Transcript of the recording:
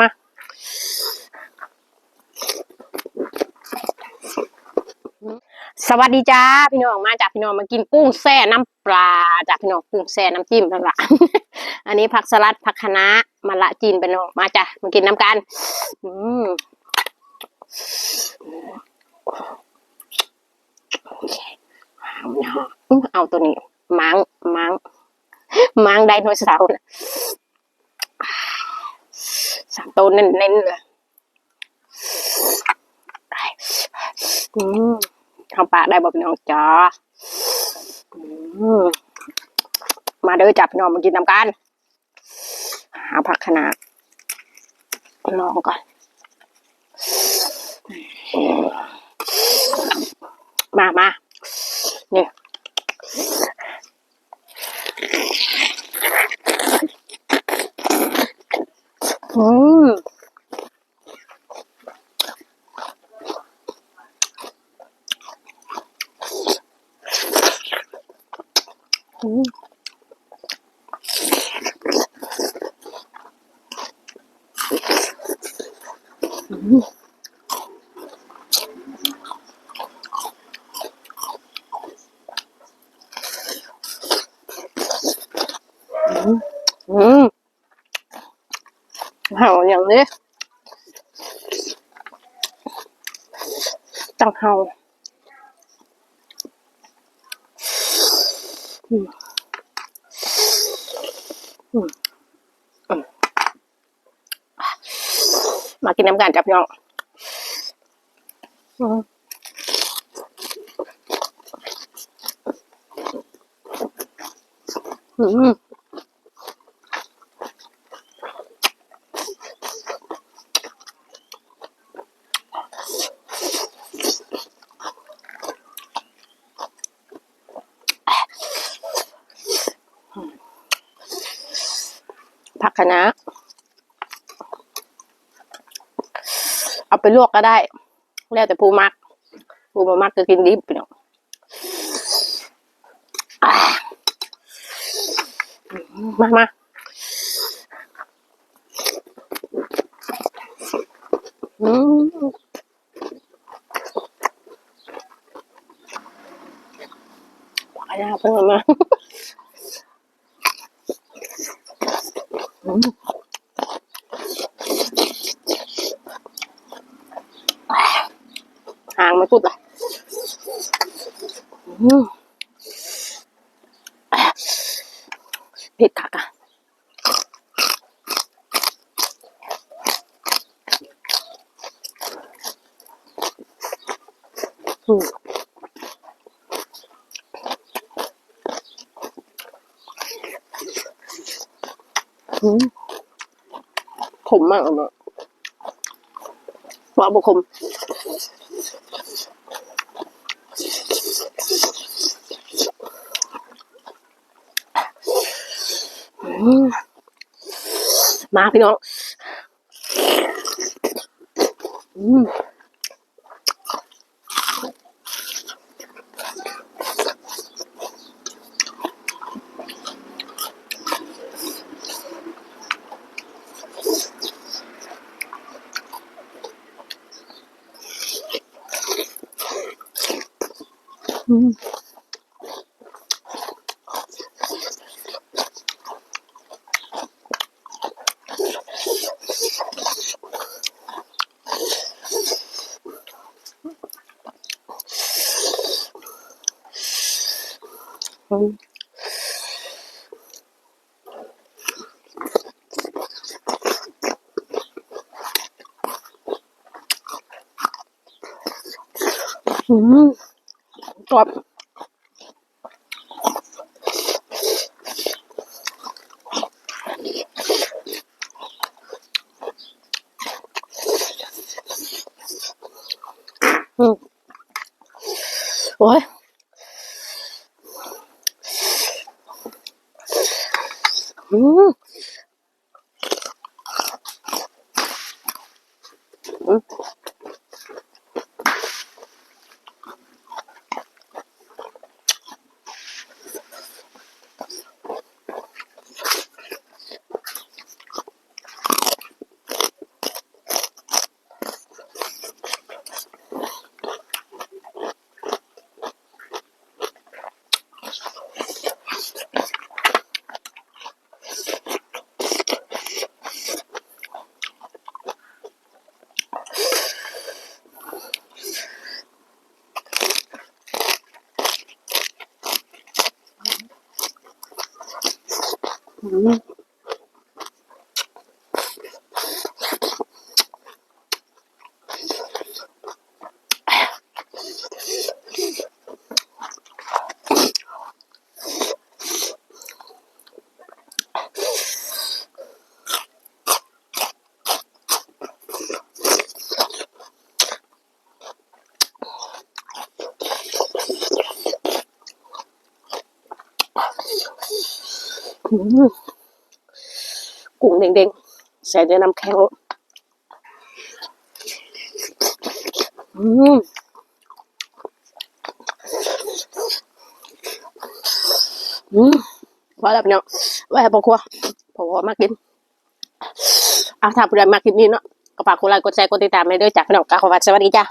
มาสวัสดีจ้าพี่น้องมาจากพี่น้องมากินกุ้งแซ่น้ำปลาจากพี่น้องกุ้งแซ่น้ำจิ้มทั้งหลายอันนี้ผักสลัดผักคะน้ามะละจีนเป็นน้องมาจ้ะมากินน้ำกันอืมเอาตัวนี้มังมังมังไดโนเสาร์ ตเน้นๆเลยอืมทำปากได้บอกน้องจ้าอืมาเด้อจับน้องมากินน้ำกัน หาผักขนาดลองก่อน มามาเนี่อื มอืมอืม เห่าอย่างนี้จังเห่าอืมมากินน้ำกันจับพี่องอืมอืม ผักคะน้าเอาไปลวกก็ได้ แล้วแต่ผู้มัก ผู้มามักก็กินดิบพี่น้องอ่ามามาอืมปลายาเพิ่งเอามาอืม หางมันสุดเลยอืมเผ็ดคักอะอืม ขมมากเลยเนอะว่าบุคมอืมมาพี่น้อง อืม อืมอืมอืม กรอบอืมโอ้ยอืมอืม อืมอืม กุ้งเด้งๆ ใส่ด้วยน้ำแข็งอืมอืมว่าแล้วพี่น้องว่าให้พ่อครัวพ่อครัวมากินอาถ้าผู้ใดมาคลิปนี้เนาะก็ฝากกดไลค์กดแชร์กดติดตามให้ด้วยจ้ะพี่น้องกาขอวัสสวัสดีจ้า